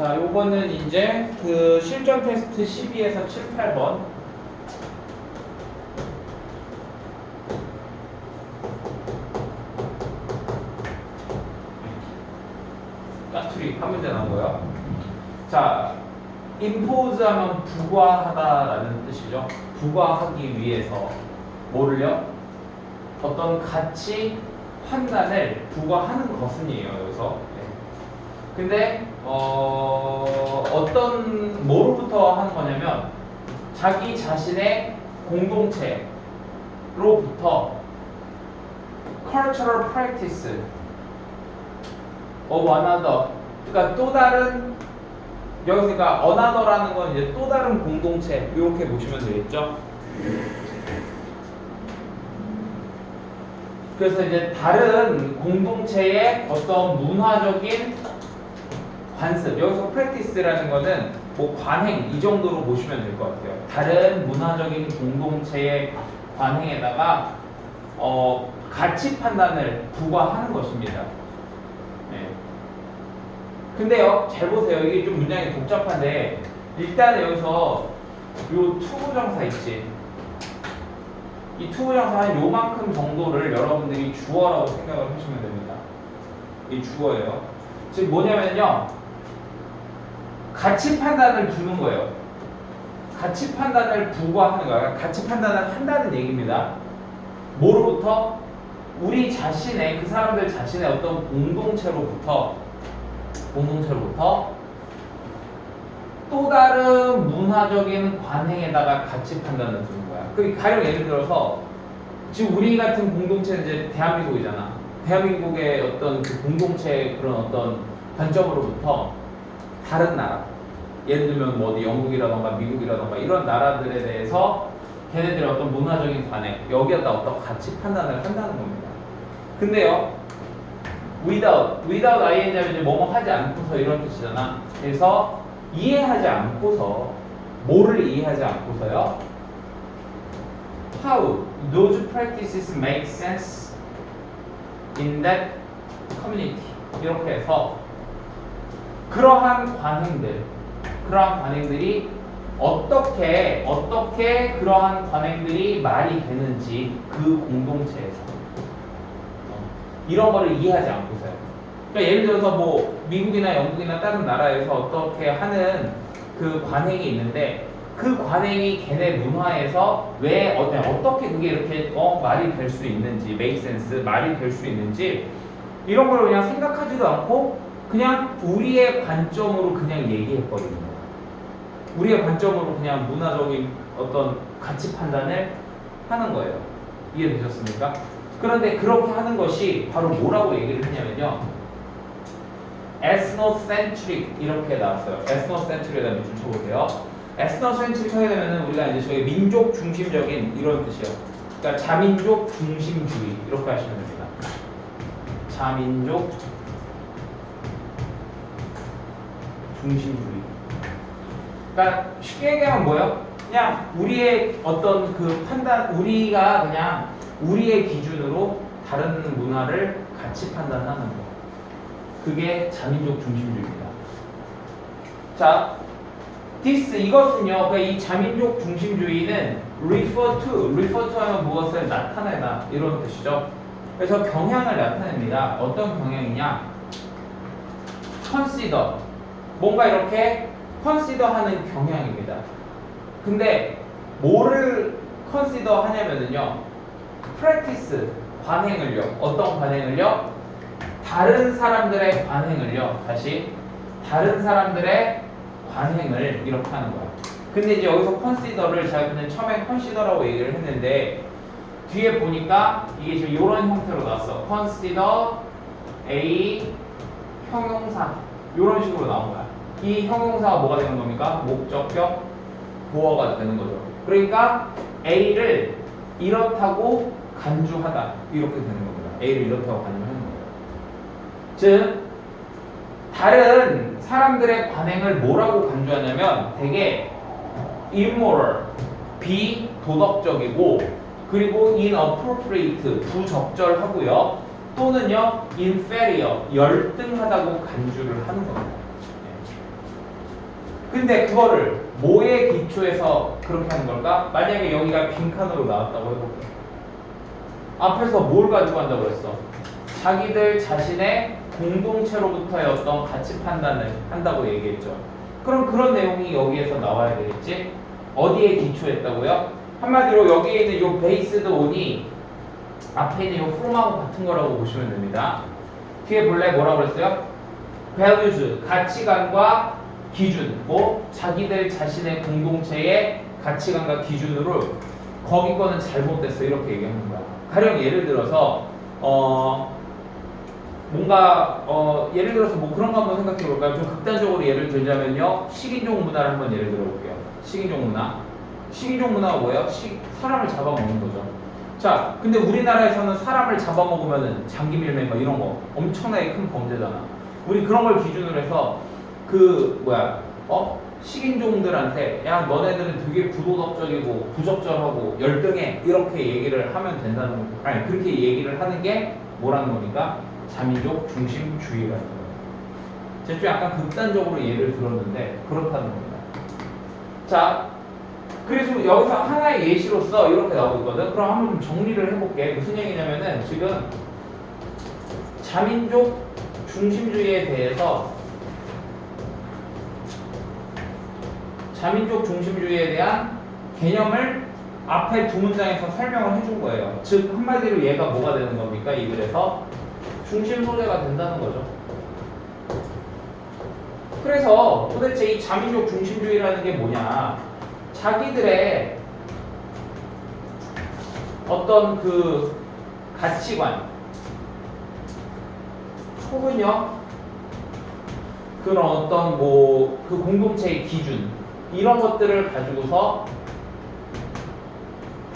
자, 요거는 이제 그 실전 테스트 12에서 7, 8번. 까투리 한 문제 나오고요. 자, impose 하면 부과하다라는 뜻이죠. 부과하기 위해서 뭐를요? 어떤 가치 판단을 부과하는 것은이에요. 여기서. 네. 근데 어, 어떤 뭐로부터 하는 거냐면 자기 자신의 공동체로부터 cultural practice of another 그러니까 또 다른 여기서 그러니까 another라는 건 이제 또 다른 공동체 이렇게 보시면 되겠죠. 그래서 이제 다른 공동체의 어떤 문화적인 관습 여기서 practice라는 거는 뭐 관행 이 정도로 보시면 될 것 같아요. 다른 문화적인 공동체의 관행에다가 어, 가치 판단을 부과하는 것입니다. 네. 근데요, 잘 보세요. 이게 좀 문장이 복잡한데 일단 여기서 요 투부정사 있지. 이 투부정사 한 요만큼 정도를 여러분들이 주어라고 생각을 하시면 됩니다. 이 주어예요. 지금 뭐냐면요. 가치 판단을 두는 거예요. 가치 판단을 부과하는 거야. 가치 판단을 한다는 얘기입니다. 뭐로부터? 우리 자신의 그 사람들 자신의 어떤 공동체로부터 공동체로부터 또 다른 문화적인 관행에다가 가치 판단을 두는 거야. 그 가령 예를 들어서 지금 우리 같은 공동체는 이제 대한민국이잖아. 대한민국의 어떤 그 공동체 그런 어떤 관점으로부터 다른 나라 예를 들면 뭐 어디 영국이라던가 미국이라던가 이런 나라들에 대해서 걔네들의 어떤 문화적인 관행 여기에다 어떤 가치 판단을 한다는 겁니다. 근데요 without without ing 하면 이제 뭐뭐 하지 않고서 이런 뜻이잖아. 그래서 이해하지 않고서 뭐를 이해하지 않고서요 how those practices make sense in that community 이렇게 해서 그러한 관행들, 그러한 관행들이 어떻게 어떻게 그러한 관행들이 말이 되는지 그 공동체에서 어, 이런 거를 이해하지 않고서요. 그러니까 예를 들어서 뭐 미국이나 영국이나 다른 나라에서 어떻게 하는 그 관행이 있는데 그 관행이 걔네 문화에서 왜 어, 어떻게 그게 이렇게 어, 말이 될 수 있는지 sense 말이 될 수 있는지 이런 걸 그냥 생각하지도 않고 그냥 우리의 관점으로 그냥 얘기해 버리는 거야. 우리의 관점으로 그냥 문화적인 어떤 가치 판단을 하는 거예요. 이해되셨습니까? 그런데 그렇게 하는 것이 바로 뭐라고 얘기를 했냐면요. ethnocentric 이렇게 나왔어요. ethnocentric에다 밑줄 쳐보세요. ethnocentric 하게 되면은 우리가 이제 저희 민족 중심적인 이런 뜻이에요. 그러니까 자민족 중심주의 이렇게 하시면 됩니다. 자민족 중심주의. 그러니까 쉽게 얘기하면 뭐예요? 그냥 우리의 어떤 그 판단, 우리가 그냥 우리의 기준으로 다른 문화를 같이 판단하는 거. 그게 자민족 중심주의입니다. 자, this 이것은요, 그이 자민족 중심주의는 refer to, refer to 하면 무엇을 나타내다 이런 뜻이죠. 그래서 경향을 나타냅니다. 어떤 경향이냐? consider, 뭔가 이렇게 consider 하는 경향입니다. 근데 뭐를 consider 하냐면은요, practice, 관행을요, 어떤 관행을요? 다른 사람들의 관행을요, 다시 다른 사람들의 관행을 이렇게 하는 거야. 근데 이제 여기서 consider를 제가 그냥 처음에 consider라고 얘기를 했는데 뒤에 보니까 이게 지금 이런 형태로 나왔어. consider a 형용사 이런 식으로 나온 거야. 이 형용사가 뭐가 되는 겁니까? 목적격 보어가 되는 거죠. 그러니까 a를 이렇다고 간주하다 이렇게 되는 겁니다. a를 이렇다고 간주하는 거예요. 즉 다른 사람들의 관행을 뭐라고 간주하냐면 되게 immoral, 비도덕적이고 그리고 inappropriate, 부적절하고요. 또는요 inferior, 열등하다고 간주를 하는 겁니다. 네. 근데 그거를 뭐에 기초해서 그렇게 하는 걸까? 만약에 여기가 빈칸으로 나왔다고 해볼게. 앞에서 뭘 가지고 한다고 그랬어? 자기들 자신의 공동체로부터의 어떤 가치 판단을 한다고 얘기했죠. 그럼 그런 내용이 여기에서 나와야 되겠지? 어디에 기초했다고요? 한마디로 여기에 있는 요 베이스드 온이 앞에 있는 요 from하고 같은 거라고 보시면 됩니다. 뒤에 본래 뭐라고 그랬어요? values, 가치관과 기준, 뭐 자기들 자신의 공동체의 가치관과 기준으로 거기 거는 잘못됐어 이렇게 얘기하는 거야. 가령 예를 들어서 어 뭔가 어 예를 들어서 뭐 그런 거 한번 생각해 볼까요? 좀 극단적으로 예를 들자면요 식인종 문화를 한번 예를 들어볼게요. 식인종 문화. 식인종 문화가 뭐예요? 식 사람을 잡아먹는 거죠. 자, 근데 우리나라에서는 사람을 잡아먹으면은 장기 밀매 뭐 이런 거 엄청나게 큰 범죄잖아. 우리 그런 걸 기준으로 해서 그 뭐야 어 식인종들한테 야 너네들은 되게 부도덕적이고 부적절하고 열등해 이렇게 얘기를 하면 된다는 거 아니 그렇게 얘기를 하는 게 뭐라는 거니까 자민족 중심주의라는 거예요. 좀 약간 극단적으로 예를 들었는데 그렇다는 겁니다. 자, 그래서 여기서 하나의 예시로서 이렇게 나오고 있거든. 그럼 한번 좀 정리를 해볼게. 무슨 얘기냐면은 지금 자민족 중심주의에 대해서 자민족 중심주의에 대한 개념을 앞에 두 문장에서 설명을 해준 거예요. 즉 한마디로 얘가 뭐가 되는 겁니까? 이 글에서 중심 소재가 된다는 거죠. 그래서 도대체 이 자민족 중심주의라는 게 뭐냐? 자기들의 어떤 그 가치관 혹은요 그런 어떤 뭐 그 공동체의 기준 이런 것들을 가지고서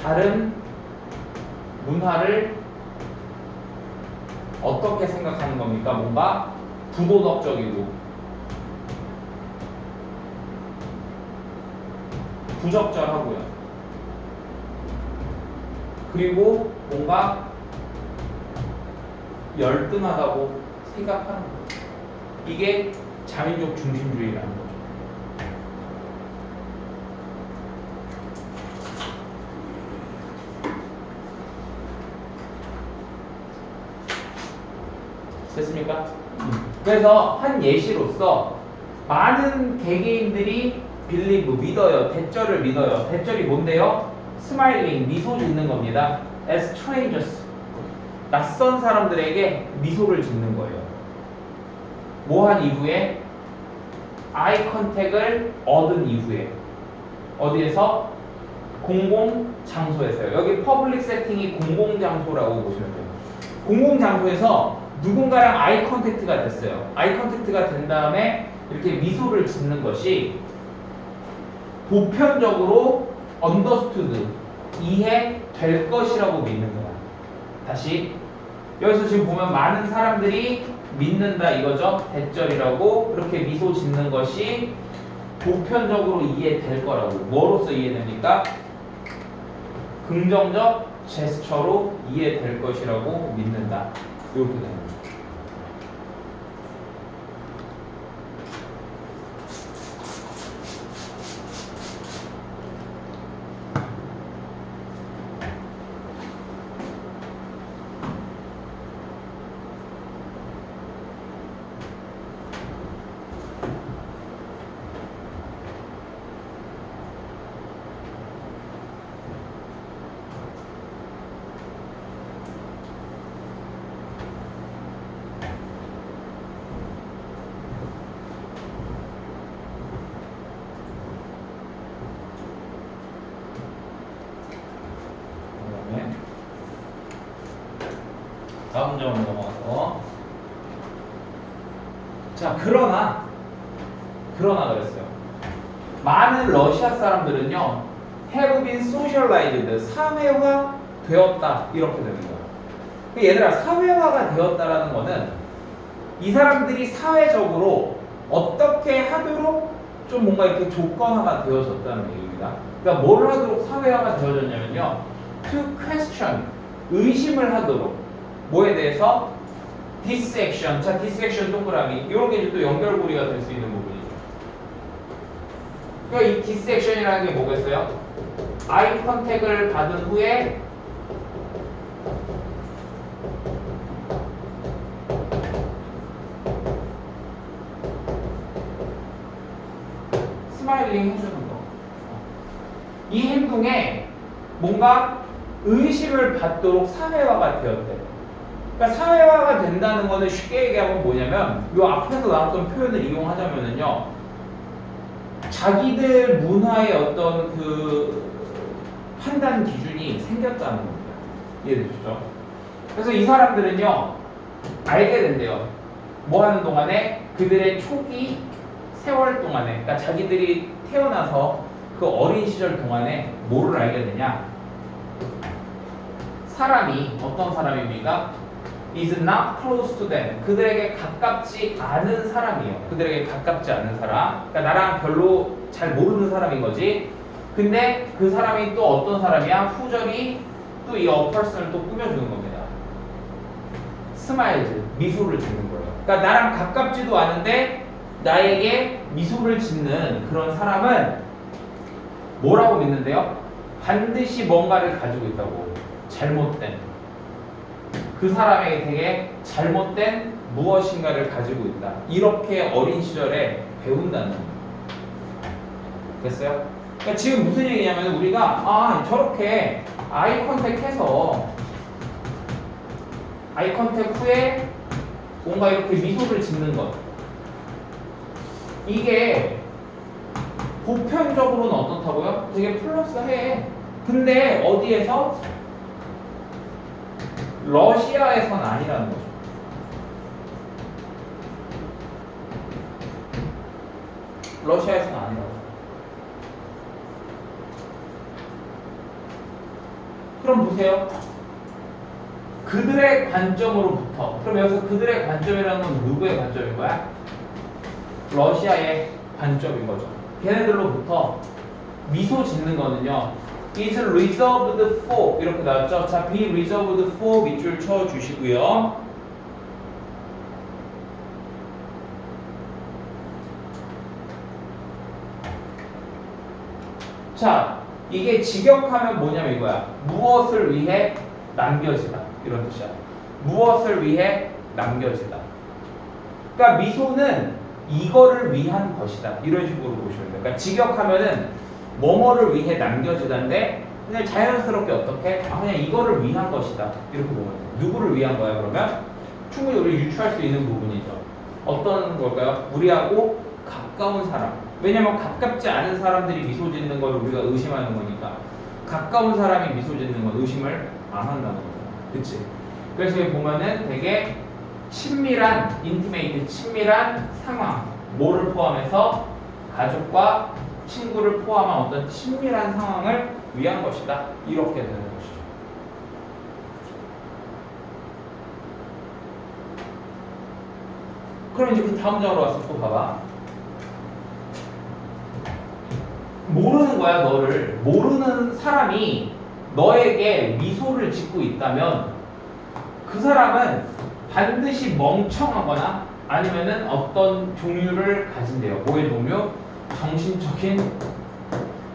다른 문화를 어떻게 생각하는 겁니까? 뭔가 부도덕적이고 부적절하고요. 그리고 뭔가 열등하다고 생각하는 거예요. 이게 자민족 중심주의라는 거죠. 됐습니까? 그래서 한 예시로서 많은 개개인들이 빌리브 믿어요. 대절을 믿어요. 대절이 뭔데요? 스마일링 미소 짓는 겁니다. as strangers 낯선 사람들에게 미소를 짓는 거예요. 뭐 한 이후에 아이 컨택을 얻은 이후에 어디에서 공공 장소에서요. 여기 퍼블릭 세팅이 공공 장소라고 보시면 돼요. 공공 장소에서 누군가랑 아이 컨택트가 됐어요. 아이 컨택트가 된 다음에 이렇게 미소를 짓는 것이 보편적으로 understood 이해될 것이라고 믿는 거야. 다시 여기서 지금 보면 많은 사람들이 믿는다 이거죠. 대절이라고 그렇게 미소 짓는 것이 보편적으로 이해될 거라고. 뭐로서 이해됩니까? 긍정적 제스처로 이해될 것이라고 믿는다. 이렇 3점으로 넘어갔고 자 그러나 그러나 그랬어요. 많은 러시아 사람들은요 해부빈 소셜라이드들 사회화 되었다 이렇게 되는 거예요. 그 얘들아 사회화가 되었다라는 거는 이 사람들이 사회적으로 어떻게 하도록 좀 뭔가 이렇게 조건화가 되어졌다는 얘기입니다. 그러니까 뭘 하도록 사회화가 되어졌냐면요 to question 의심을 하도록. 뭐에 대해서 dissection 자 dissection 동그라미 이런 게 이제 또 연결고리가 될 수 있는 부분이죠. 그러니까 이 디스액션이라는 게 뭐겠어요? 아이 컨택을 받은 후에 스마일링 해주는 거. 이 행동에 뭔가 의식을 받도록 사회화가 되었대. 그러니까 사회화가 된다는 거는 쉽게 얘기하면 뭐냐면 이 앞에서 나왔던 표현을 이용하자면은요. 자기들 문화의 어떤 그 판단 기준이 생겼다는 겁니다. 이해되시죠? 그래서 이 사람들은요 알게 된대요. 뭐 하는 동안에 그들의 초기 세월 동안에, 그러니까 자기들이 태어나서 그 어린 시절 동안에 뭐를 알게 되냐? 사람이 어떤 사람입니까? Is not close to them. 그들에게 가깝지 않은 사람이에요. 그들에게 가깝지 않은 사람. 그러니까 나랑 별로 잘 모르는 사람인 거지. 근데 그 사람이 또 어떤 사람이야? 후절이 또 이 어퍼슨을 또 꾸며주는 겁니다. 스마일즈, 미소를 짓는 거예요. 그러니까 나랑 가깝지도 않은데 나에게 미소를 짓는 그런 사람은 뭐라고 믿는데요? 반드시 뭔가를 가지고 있다고. 잘못된. 그 사람에게 되게 잘못된 무엇인가를 가지고 있다. 이렇게 어린 시절에 배운다는 겁니다. 됐어요? 그러니까 지금 무슨 얘기냐면 우리가 아 저렇게 아이 컨택해서 아이 컨택 후에 뭔가 이렇게 미소를 짓는 것 이게 보편적으로는 어떻다고요? 되게 플러스해. 근데 어디에서? 러시아에선 아니라는 거죠. 러시아에서는 아니라고. 그럼 보세요. 그들의 관점으로부터. 그럼 여기서 그들의 관점이라는 건 누구의 관점인 거야? 러시아의 관점인 거죠. 걔네들로부터 미소 짓는 거는요. Is reserved for 이렇게 나왔죠. 자, be reserved for 밑줄 쳐 주시고요. 자, 이게 직역하면 뭐냐면 이거야. 무엇을 위해 남겨지다. 이런 뜻이야. 무엇을 위해 남겨지다. 그러니까 미소는 이거를 위한 것이다. 이런 식으로 보시면 돼요. 그러니까 직역하면은 뭐뭐를 위해 남겨지다인데 그냥 자연스럽게 어떻게? 아 그냥 이거를 위한 것이다. 이렇게 보면. 누구를 위한 거야 그러면? 충분히 우리 유추할 수 있는 부분이죠. 어떤 걸까요? 우리하고 가까운 사람. 왜냐면 가깝지 않은 사람들이 미소 짓는 걸 우리가 의심하는 거니까 가까운 사람이 미소 짓는 건 의심을 안 한다는 거죠. 그치? 그래서 여기 보면은 되게 친밀한, 인티메이트, 친밀한 상황. 뭐를 포함해서 가족과 친구를 포함한 어떤 친밀한 상황을 위한 것이다. 이렇게 되는 것이죠. 그럼 이제 그 다음 장으로 와서 또 봐봐. 모르는 거야, 너를. 모르는 사람이 너에게 미소를 짓고 있다면 그 사람은 반드시 멍청하거나 아니면은 어떤 종류를 가진대요. 뭐의 종류? 정신적인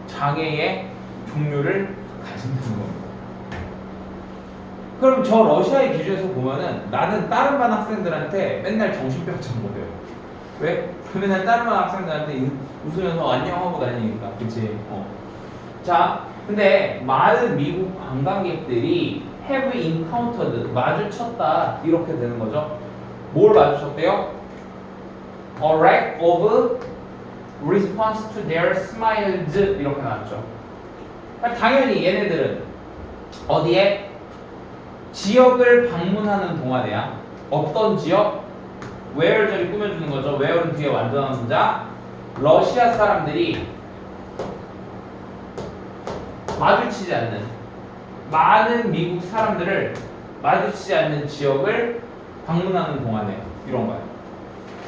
장애의 종류를 가진다는 겁니다. 그럼 저 러시아의 기준에서 보면은 나는 다른 반 학생들한테 맨날 정신병처럼 보여요. 왜? 맨날 다른 반 학생들한테 웃으면서 안녕하고 다니니까. 그치? 어. 자, 근데 많은 미국 관광객들이 have encountered, 마주쳤다. 이렇게 되는 거죠. 뭘 마주쳤대요? A lack of response to their smiles. 이렇게 나왔죠. 그러니까 당연히 얘네들은 어디에? 지역을 방문하는 동안에야. 어떤 지역? where 저리 꾸며주는 거죠. where는 뒤에 완전한 문자. 러시아 사람들이 마주치지 않는 많은 미국 사람들을 마주치지 않는 지역을 방문하는 동안에 이런 거예요.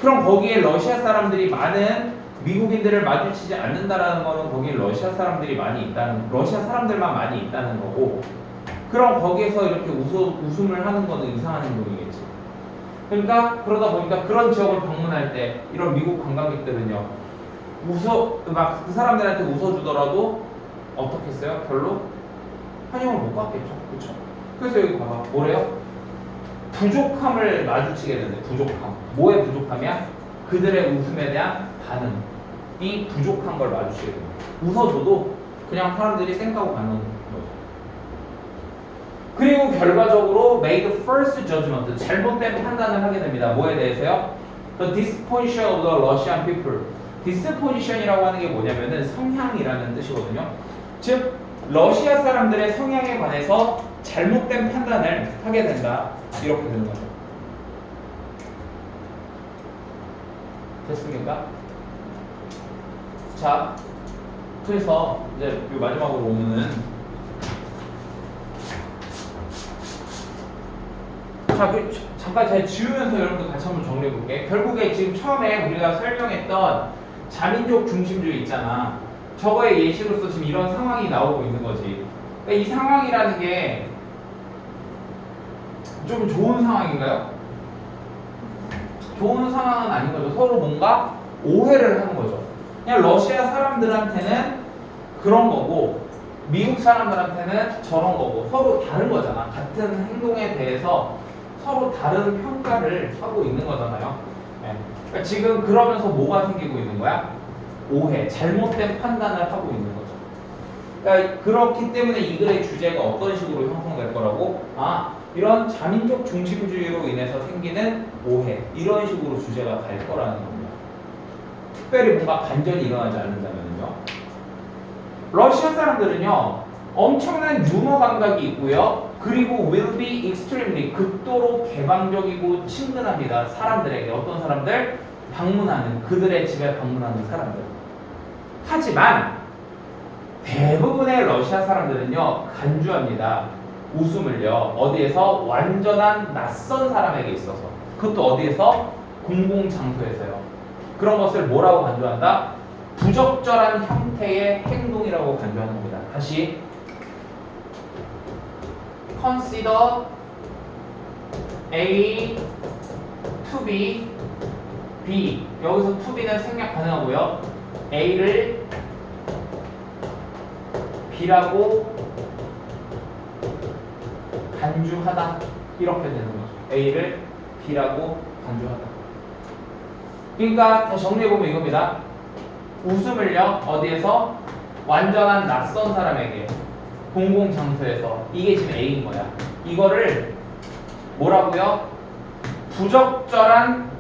그럼 거기에 러시아 사람들이 많은 미국인들을 마주치지 않는다라는 거는 거기에 러시아 사람들이 많이 있다는 러시아 사람들만 많이 있다는 거고 그럼 거기에서 이렇게 웃음, 웃음을 하는 거는 이상한 행동이겠지. 그러니까 그러다 보니까 그런 지역을 방문할 때 이런 미국 관광객들은요 웃어 막 그 사람들한테 웃어주더라도 어떻게 했어요? 별로 환영을 못 받겠죠. 그렇죠? 그래서 여기 봐봐. 뭐래요? 부족함을 마주치게 되는데 부족함. 뭐의 부족함이야? 그들의 웃음에 대한 반응 이 부족한 걸 마주치게 됩니다. 웃어줘도 그냥 사람들이 쌩까고 가는 거죠. 그리고 결과적으로 made first judgment 잘못된 판단을 하게 됩니다. 뭐에 대해서요? The disposition of the Russian people. disposition이라고 하는 게 뭐냐면은 성향이라는 뜻이거든요. 즉 러시아 사람들의 성향에 관해서 잘못된 판단을 하게 된다. 이렇게 되는 거죠. 됐습니까? 자, 그래서 이제 요 마지막으로 오면은 자, 그, 잠깐 잘 지우면서 여러분들 같이 한번 정리해 볼게. 결국에 지금 처음에 우리가 설명했던 자민족 중심주의 있잖아. 저거의 예시로서 지금 이런 상황이 나오고 있는 거지. 그러니까 이 상황이라는 게 좀 좋은 상황인가요? 좋은 상황은 아닌 거죠. 서로 뭔가 오해를 하는 거죠. 그냥 러시아 사람들한테는 그런 거고 미국 사람들한테는 저런 거고 서로 다른 거잖아. 같은 행동에 대해서 서로 다른 평가를 하고 있는 거잖아요. 네. 지금 그러면서 뭐가 생기고 있는 거야? 오해, 잘못된 판단을 하고 있는 거죠. 그러니까 그렇기 때문에 이 글의 주제가 어떤 식으로 형성될 거라고? 아, 이런 자민족 중심주의로 인해서 생기는 오해, 이런 식으로 주제가 갈 거라는 겁니다. 특별히 뭔가 반전이 일어나지 않는다면요. 러시아 사람들은요, 엄청난 유머 감각이 있고요. 그리고 will be extremely 극도로 개방적이고 친근합니다. 사람들에게 어떤 사람들 방문하는 그들의 집에 방문하는 사람들. 하지만 대부분의 러시아 사람들은요 간주합니다. 웃음을요 어디에서 완전한 낯선 사람에게 있어서 그것도 어디에서 공공 장소에서요. 그런 것을 뭐라고 간주한다? 부적절한 형태의 행동이라고 간주하는 겁니다. 다시 consider A to B B 여기서 to B는 생략 가능하고요. A를 B라고 간주하다 이렇게 되는 거죠. A를 B라고 간주하다. 그러니까 다시 정리해 보면 이겁니다. 웃음을요 어디에서 완전한 낯선 사람에게 공공 장소에서 이게 지금 A인 거야. 이거를 뭐라고요? 부적절한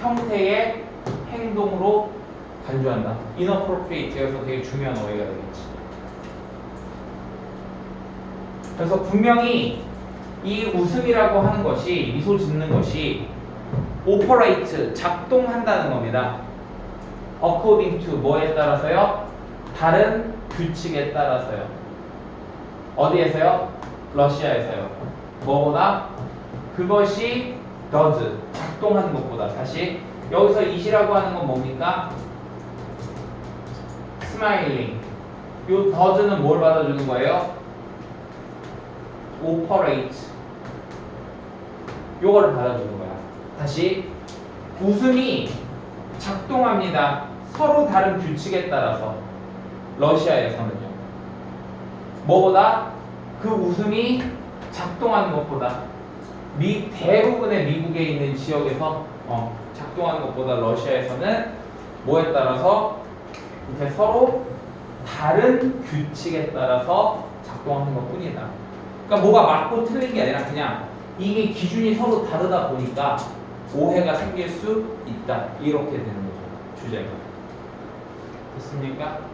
형태의 행동으로 간주한다. inappropriate여서 되게 중요한 어휘가 되겠지. 그래서 분명히 이 웃음이라고 하는 것이 미소 짓는 것이 operate 작동한다는 겁니다. according to 뭐에 따라서요? 다른 규칙에 따라서요. 어디에서요? 러시아에서요. 뭐보다 그것이 does 작동하는 것보다 다시 여기서 it이라고 하는 건 뭡니까? smiling. 요 does는 뭘 받아주는 거예요? operate. 요거를 받아주는 거야. 다시 웃음이 작동합니다. 서로 다른 규칙에 따라서 러시아에서는요. 뭐보다 그 웃음이 작동하는 것보다 미 대부분의 미국에 있는 지역에서 어, 작동하는 것보다 러시아에서는 뭐에 따라서 이렇게 서로 다른 규칙에 따라서 작동하는 것 뿐이다. 그러니까 뭐가 맞고 틀린 게 아니라 그냥 이게 기준이 서로 다르다 보니까 오해가 생길 수 있다. 이렇게 되는 거죠. 주제가. 됐습니까?